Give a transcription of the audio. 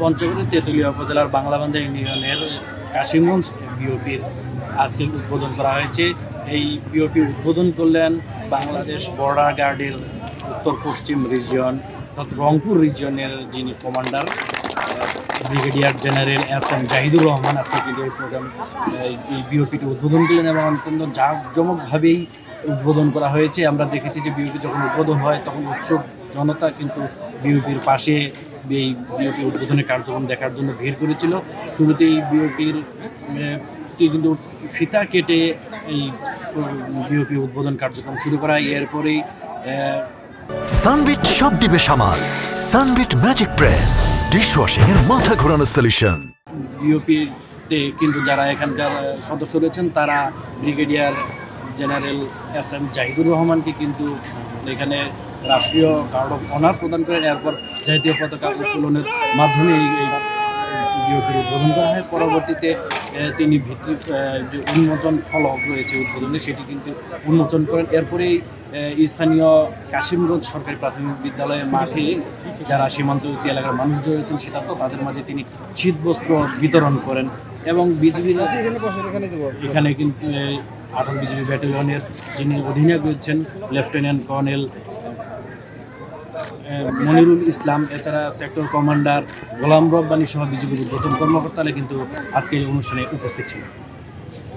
পঞ্চগড়ের তেঁতুলিয়া উপজেলার বাংলাবান্ধা ইউনিয়নের কাশিমগঞ্জ বিওপির আজকে উদ্বোধন করা হয়েছে। এই বিওপি উদ্বোধন করলেন বাংলাদেশ বর্ডার গার্ডের উত্তর পশ্চিম রিজিয়ন অর্থাৎ রংপুর রিজিয়নের যিনি commander brigadier general S M Jahidur Rahman আজকে কিন্তু এই প্রোগ্রাম এই বিওপিটি উদ্বোধন করলেন এবং অত্যন্ত জাঁকজমকভাবেই উদ্বোধন করা হয়েছে। আমরা দেখেছি যে বিওপি যখন উদ্বোধন হয়, তখন উৎসব জনতা কিন্তু বিওপির পাশে এই বিওপি উদ্বোধনের কার্যক্রম দেখার জন্য ভিড় করেছিল। শুরুতেই বিওপির কিন্তু ফিতা কেটে এই বিওপি উদ্বোধন কার্যক্রম শুরু করা এরপরেই সানবিট সব দিবে সামাল। সানবিট ম্যাজিক প্রেস ডিশওয়াশিং এর মাথা ঘোরানো সলিউশন বিওপিতে কিন্তু যারা এখানকার সদস্য রয়েছেন তারা brigadier general S M Jahidur রহমানকে কিন্তু এখানে রাষ্ট্রীয় গার্ড অফ অনার প্রদান করেন। এরপর জাতীয় পতাকা উত্তোলনের মাধ্যমে এই বিওপির উদ্বোধন করা হয়। পরবর্তীতে তিনি ভিত্তি যে উন্মোচন ফলক রয়েছে উদ্বোধনে সেটি কিন্তু উন্মোচন করেন। এরপরেই স্থানীয় কাশিমগঞ্জ সরকারি প্রাথমিক বিদ্যালয়ের মাঠে যারা সীমান্তবর্তী এলাকার মানুষ রয়েছেন শীতার্থ তাদের মাঝে তিনি শীতবস্ত্র বিতরণ করেন এবং বিজিবির এখানে কিন্তু আঠারো বিজিবি ব্যাটালিয়নের যিনি অধিনায়ক রয়েছেন লেফটেন্যান্ট কর্নেল মনিরুল ইসলাম, এছাড়া সেক্টর কমান্ডার গোলাম রব্বানি সহ বিজিবির উদ্বোধন কর্মকর্তারা কিন্তু আজকের এই অনুষ্ঠানে উপস্থিত ছিলেন।